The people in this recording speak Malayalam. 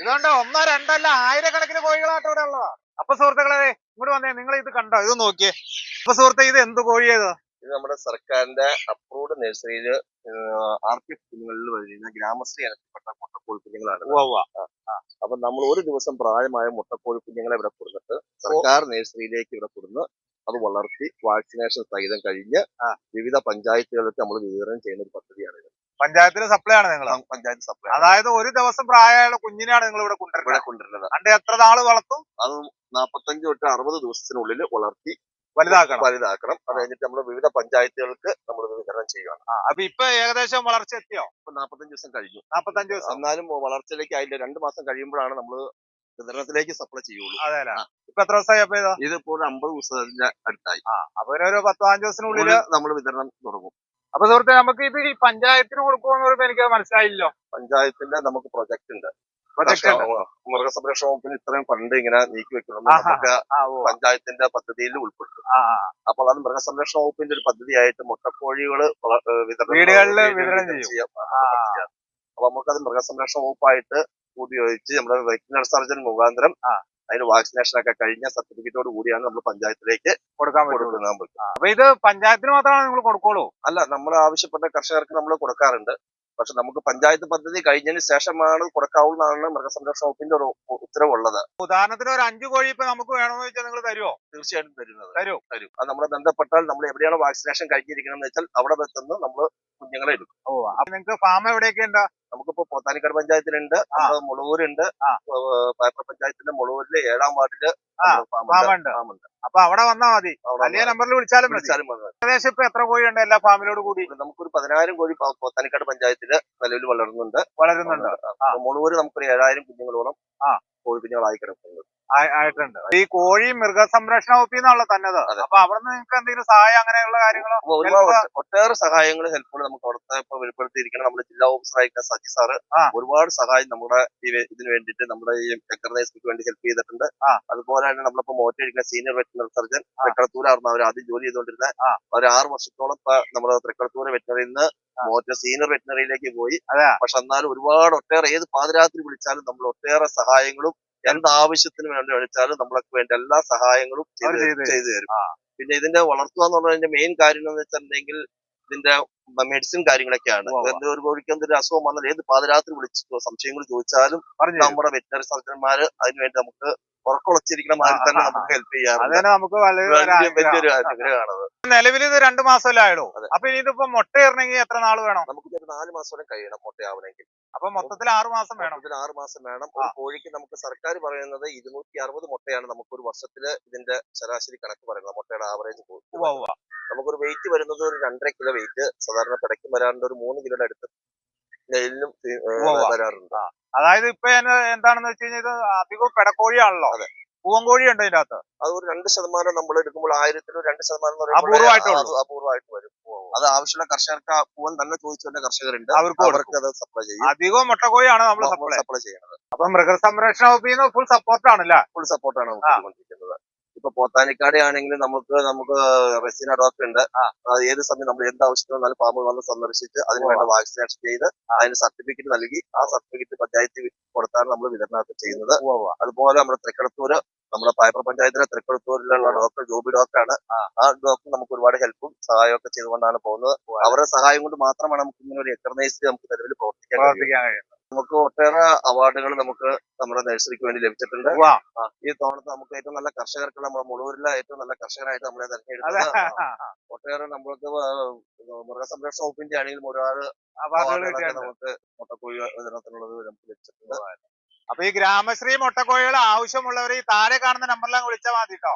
ഇതുകൊണ്ട് ഒന്നോ രണ്ടല്ല ആയിരക്കണക്കിന് കോഴികളാട്ടോ ഇവിടെ ഉള്ളതാ. അപ്പൊ സുഹൃത്തുക്കളെ ഇങ്ങോട്ട് വന്നേ നിങ്ങൾ ഇത് കണ്ടോ? ഇത് നോക്കിയേ. അപ്പൊ സുഹൃത്തെ ഇത് എന്ത് കോഴിയത്? ഇത് നമ്മുടെ സർക്കാരിന്റെ അപ്രൂവ്ഡ് നഴ്സറിയിൽ ആർ പി എഫ് കുഞ്ഞുങ്ങളിൽ വരുന്ന ഗ്രാമശ്രീ അനക്കപ്പെട്ട മുട്ടക്കോഴി കുഞ്ഞുങ്ങളാണ്. അപ്പൊ നമ്മൾ ഒരു ദിവസം പ്രായമായ മുട്ടക്കോഴി കുഞ്ഞുങ്ങളെ ഇവിടെ കൊടുത്തിട്ട് സർക്കാർ നഴ്സറിയിലേക്ക് ഇവിടെ കൊടുന്ന് അത് വളർത്തി വാക്സിനേഷൻ സഹിതം കഴിഞ്ഞ് വിവിധ പഞ്ചായത്തുകൾക്ക് നമ്മൾ വിതരണം ചെയ്യുന്ന ഒരു പദ്ധതിയാണ് പഞ്ചായത്തിൽ സപ്ലൈ ആണ് നിങ്ങൾ പഞ്ചായത്ത് സപ്ലൈ അതായത് ഒരു ദിവസം പ്രായമുള്ള കുഞ്ഞിനെയാണ് നിങ്ങൾ ഇവിടെ ഇവിടെ കൊണ്ടുവരുന്നത്. കൊണ്ടുവരുന്നത് അണ്ട് എത്ര നാൾ വളർത്തും? അത് നാപ്പത്തഞ്ച് തൊട്ട് അറുപത് ദിവസത്തിനുള്ളിൽ വളർത്തി വലുതാക്കണം. വലുതാക്കണം. അത് കഴിഞ്ഞിട്ട് നമ്മൾ വിവിധ പഞ്ചായത്തുകൾക്ക് നമ്മൾ വിതരണം ചെയ്യുകയാണ് ആ, അപ്പൊ ഇപ്പൊ ഏകദേശം വളർച്ച എത്തിയോ? ഇപ്പൊ നാപ്പത്തഞ്ച് ദിവസം കഴിഞ്ഞു. നാപ്പത്തഞ്ച് ദിവസം. എന്നാലും വളർച്ചയിലേക്ക് ആയില്ല. രണ്ട് മാസം കഴിയുമ്പോഴാണ് നമ്മൾ വിതരണത്തിലേക്ക് സപ്ലൈ ചെയ്യുള്ളൂ. അതെ അല്ലേ ഇപ്പൊ എത്ര ദിവസമായി അപ്പൊ ഇത്? ഇതിപ്പോ ഒരു അമ്പത് ദിവസത്തിന്റെ അടുത്തായി. അപ്പൊ ഒരു പത്ത് പതിനഞ്ച് ദിവസത്തിനുള്ളിൽ നമ്മൾ വിതരണം തുടങ്ങും. അപ്പൊ സുഹൃത്തെ നമുക്ക് ഇത് ഈ പഞ്ചായത്തിന് കൊടുക്കുമെന്ന് പറയുമ്പോ എനിക്ക് മനസ്സിലായില്ലോ പഞ്ചായത്തിന്റെ നമുക്ക് പ്രൊജക്ട് ഉണ്ട് പ്രൊജക്ട് ഉണ്ട് മൃഗസംരക്ഷണ വകുപ്പിന് ഇത്രയും ഫണ്ട് ഇങ്ങനെ നീക്കി വെക്കണം നമുക്ക് ആ ഓ പഞ്ചായത്തിന്റെ പദ്ധതിയിൽ ഉൾപ്പെടുത്തും ആ ആ. അപ്പോൾ അത് മൃഗസംരക്ഷണ വകുപ്പിന്റെ ഒരു പദ്ധതിയായിട്ട് മുട്ടക്കോഴികൾ വള- ഏഹ് വിതരണം വീടുകളിൽ വീടുകളിൽ വിതരണം ചെയ്യും. ചെയ്യാം. ആ. അപ്പൊ നമുക്കത് മൃഗസംരക്ഷണ വകുപ്പായിട്ട് ഉപയോഗിച്ച് നമ്മുടെ വെറ്റിനറി സർജൻ മുഖാന്തരം ആ. അതിന് വാക്സിനേഷൻ ഒക്കെ കഴിഞ്ഞ സർട്ടിഫിക്കറ്റോട് കൂടിയാണ് നമ്മൾ പഞ്ചായത്തിലേക്ക് കൊടുക്കാൻ കൊടുക്കുന്നത്. അപ്പൊ ഇത് പഞ്ചായത്തിന് മാത്രമാണ് നിങ്ങൾ കൊടുക്കുള്ളൂ? അല്ല നമ്മൾ ആവശ്യപ്പെട്ട കർഷകർക്ക് നമ്മൾ കൊടുക്കാറുണ്ട്. പക്ഷെ നമുക്ക് പഞ്ചായത്ത് പദ്ധതി കഴിഞ്ഞതിന് ശേഷമാണ് കൊടുക്കാവുന്നതാണ് മൃഗസംരക്ഷണ വകുപ്പിന്റെ ഒരു ഉത്തരവുള്ളത്. ഉദാഹരണത്തിന് ഒരു അഞ്ചു കോഴി ഇപ്പൊ നമുക്ക് വേണമെന്ന് വെച്ചാൽ നിങ്ങൾ തരുമോ തീർച്ചയായിട്ടും തരുന്നത്. തരും. തരും. അത് നമ്മളെ ബന്ധപ്പെട്ടാൽ നമ്മൾ എവിടെയാണ് വാക്സിനേഷൻ കഴിഞ്ഞിരിക്കണമെന്ന് വെച്ചാൽ അവിടെ വെച്ചെന്ന് നമ്മൾ കുഞ്ഞുങ്ങളെ എടുക്കും. ഓ അപ്പൊ നിങ്ങൾക്ക് ഫാം എവിടെയൊക്കെ ഉണ്ടോ? നമുക്കിപ്പോ പോത്താനിക്കാട് പഞ്ചായത്തിലുണ്ട്. മുളൂരുണ്ട് മുളവൂരുണ്ട്. പാത്ര പഞ്ചായത്തിന്റെ മുളവൂരിൽ ഏഴാം വാർഡിൽ ഫാമുണ്ട് അപ്പൊ അവിടെ വന്നാ മതി. വലിയ നമ്പറിൽ വിളിച്ചാലും. ഏകദേശം ഇപ്പൊ എത്ര കോഴി ഉണ്ട് എല്ലാ ഫാമിലോട് കൂടി? നമുക്കൊരു പതിനായിരം കോഴി പോത്താനിക്കാട് പഞ്ചായത്തിൽ നിലവിൽ വളരുന്നുണ്ട്. വളരുന്നുണ്ട്. മുളൂര് മുളവൂര് നമുക്കൊരു ഏഴായിരം കുഞ്ഞുങ്ങളോളം ആ. കോഴി കിടക്കുന്നത് ആയിട്ടുണ്ട് ഈ കോഴി മൃഗസംരക്ഷണ വകുപ്പിൽ നിന്നുള്ള തന്നത്. അപ്പൊ അവിടെ നിന്ന് നിങ്ങൾക്ക് എന്തെങ്കിലും സഹായം അങ്ങനെയുള്ള കാര്യങ്ങളോ ഒട്ടേറെ സഹായങ്ങൾ ഹെൽപ്പുകൾ നമുക്ക് അവിടുത്തെ ഇപ്പൊ വെളിപ്പെടുത്തിയിരിക്കണം നമ്മുടെ ജില്ലാ ഓഫീസർ ആയിട്ട് സജി സാറ്. ഒരുപാട് സഹായം നമ്മുടെ ഇതിന് വേണ്ടിയിട്ട് നമ്മുടെ ഈ എക്കർനൈസിക്ക് വേണ്ടി ഹെൽപ്പ് ചെയ്തിട്ടുണ്ട്. അതുപോലെ തന്നെ നമ്മളിപ്പോ മോട്ടിരിക്കുന്ന സീനിയർ വെറ്റിനറി സർജൻ തൃക്കളത്തൂരായിരുന്നു അവർ ആദ്യം ജോലി ചെയ്തുകൊണ്ടിരുന്നത്. അവർ ആറ് വർഷത്തോളം ഇപ്പൊ നമ്മുടെ തൃക്കളത്തൂർ വെറ്റിനറിയിൽ നിന്ന് മോറ്റ സീനിയർ വെറ്റിനറിയിലേക്ക് പോയി. പക്ഷെ എന്നാലും ഒരുപാട് ഒട്ടേറെ ഏത് പാതിരാത്രി വിളിച്ചാലും നമ്മൾ ഒട്ടേറെ സഹായങ്ങളും എന്ത് ആവശ്യത്തിന് വേണ്ടി വിളിച്ചാലും നമ്മൾക്ക് വേണ്ട എല്ലാ സഹായങ്ങളും ചെയ്ത് തരും. പിന്നെ ഇതിന്റെ വളർത്തുക എന്നുള്ളതിന്റെ മെയിൻ കാര്യം എന്ന് വെച്ചിട്ടുണ്ടെങ്കിൽ ഇതിന്റെ മെഡിസിൻ കാര്യങ്ങളൊക്കെയാണ്. എന്തോ ഒരു കോഴിക്ക് എന്തൊരു അസുഖം വന്നാൽ ഏത് പാതിരാത്രി വിളിച്ച് സംശയങ്ങൾ ചോദിച്ചാലും. നമ്മുടെ വെറ്റിനറി സർജന്മാര് അതിനുവേണ്ടി നമുക്ക് ഉറക്കുളച്ചിരിക്കണ മാതിരി തന്നെ നമുക്ക് ഹെൽപ്പ് ചെയ്യാറുണ്ട്. നമുക്ക്. വലിയൊരു അനുഗ്രഹമാണ് അത് നിലവിൽ ഇത് രണ്ടു മാസമല്ലേ ആയുള്ളൂ? അപ്പൊ ഇനി ഇതിപ്പോ മുട്ടയിറണമെങ്കിൽ എത്ര നാൾ വേണം? നമുക്ക് നാല് മാസം വരെ കഴിയണം മുട്ടയാവണമെങ്കിൽ. അപ്പൊ മൊത്തത്തിൽ ആറു മാസം വേണം. മൊത്തത്തിൽ ആറു മാസം വേണം. ഒരു കോഴിക്ക് നമുക്ക് സർക്കാർ പറയുന്നത് ഇരുന്നൂറ്റി അറുപത് മുട്ടയാണ് നമുക്ക് ഒരു വർഷത്തിൽ ഇതിന്റെ ശരാശരി കണക്ക് പറയുന്നത്. മുട്ടയുടെ ആവറേജ്. നമുക്കൊരു വെയിറ്റ് വരുന്നത് ഒരു രണ്ടര കിലോ വെയിറ്റ് സാധാരണ പിടയ്ക്കും വരാറുണ്ട് ഒരു മൂന്ന് കിലോയുടെ അടുത്ത് നെല്ലിനും. വരാറുണ്ട്. അതായത് ഇപ്പൊ എന്താണെന്ന് വെച്ച് കഴിഞ്ഞാൽ അധികവും അധികം പെടക്കോഴിയാണല്ലോ പൂവൻകോഴി ഉണ്ട് ഇതിന്റെ അകത്ത് അത് ഒരു രണ്ട് ശതമാനം നമ്മൾ എടുക്കുമ്പോൾ ആയിരത്തിൽ രണ്ട് ശതമാനം അപൂർവമായിട്ടേ വരും. അത് ആവശ്യമുള്ള കർഷകർക്ക് ആ പൂവൻ തന്നെ ചോദിച്ചു തന്നെ കർഷകരുണ്ട്. അവർക്ക് അവർക്ക് അത് സപ്ലൈ ചെയ്യും. അധികവും മുട്ടക്കോഴിയാണ് നമ്മൾ സപ്ലൈ സപ്ലൈ ചെയ്യുന്നത്. അപ്പൊ മൃഗസംരക്ഷണ വകുപ്പിൽ നിന്ന് ഫുൾ സപ്പോർട്ട് ആണല്ലേ? ഫുൾ സപ്പോർട്ടാണ്. ചെയ്തുകൊണ്ടിരിക്കുന്നത് ഇപ്പൊ പോത്താനിക്കാട് ആണെങ്കിൽ നമുക്ക് നമുക്ക് റെസിന ഡോക്ടർ ഉണ്ട്. അത് ഏത് സമയം നമ്മൾ എന്ത് ആവശ്യത്തിന് വന്നാലും ഫാമിൽ വന്ന് സന്ദർശിച്ച് അതിന് വേണ്ട വാക്സിനേഷൻ ചെയ്ത് അതിന് സർട്ടിഫിക്കറ്റ് നൽകി ആ സർട്ടിഫിക്കറ്റ് പഞ്ചായത്ത് കൊടുത്താണ് നമ്മൾ വിതരണമൊക്കെ ചെയ്യുന്നത്. അതുപോലെ നമ്മുടെ തൃക്കടത്തൂര് നമ്മുടെ പായപ്പുറ പഞ്ചായത്തിലെ തൃക്കുളത്തൂരിലുള്ള ഡോക്ടർ ജോബി ഡോക്ടറാണ് ആ. ഡോക്ടർ നമുക്ക് ഒരുപാട് ഹെൽപ്പും സഹായവും ഒക്കെ ചെയ്തുകൊണ്ടാണ് പോകുന്നത്. അവരുടെ സഹായം കൊണ്ട് മാത്രമാണ് നമുക്ക് ഇങ്ങനെ ഒരു എക്സർനൈസ് നമുക്ക് നിലവിൽ പ്രവർത്തിക്കാൻ കഴിയുന്നത്. നമുക്ക് ഒട്ടേറെ അവാർഡുകൾ നമുക്ക് നമ്മുടെ നഴ്സറിക്ക് വേണ്ടി ലഭിച്ചിട്ടുണ്ട്. ഈ തവണത്തെ നമുക്ക് ഏറ്റവും നല്ല കർഷകർക്ക് നമ്മുടെ മുളൂരിലെ ഏറ്റവും നല്ല കർഷകനായിട്ട് നമ്മളെ തെരഞ്ഞെടുത്തത് ഒട്ടേറെ നമ്മൾക്ക് മൃഗസംരക്ഷണ വകുപ്പിന്റെ ആണെങ്കിലും ഒരുപാട് അവാർഡുകൾ നമുക്ക് മുട്ടക്കോഴി വിതരണത്തിനുള്ളത് നമുക്ക് ലഭിച്ചിട്ടുണ്ട്. അപ്പൊ ഈ ഗ്രാമശ്രീ മുട്ടക്കോഴികൾ ആവശ്യമുള്ളവർ ഈ താഴെ കാണുന്ന നമ്പറിലാണ് വിളിച്ചാൽ മതി കേട്ടോ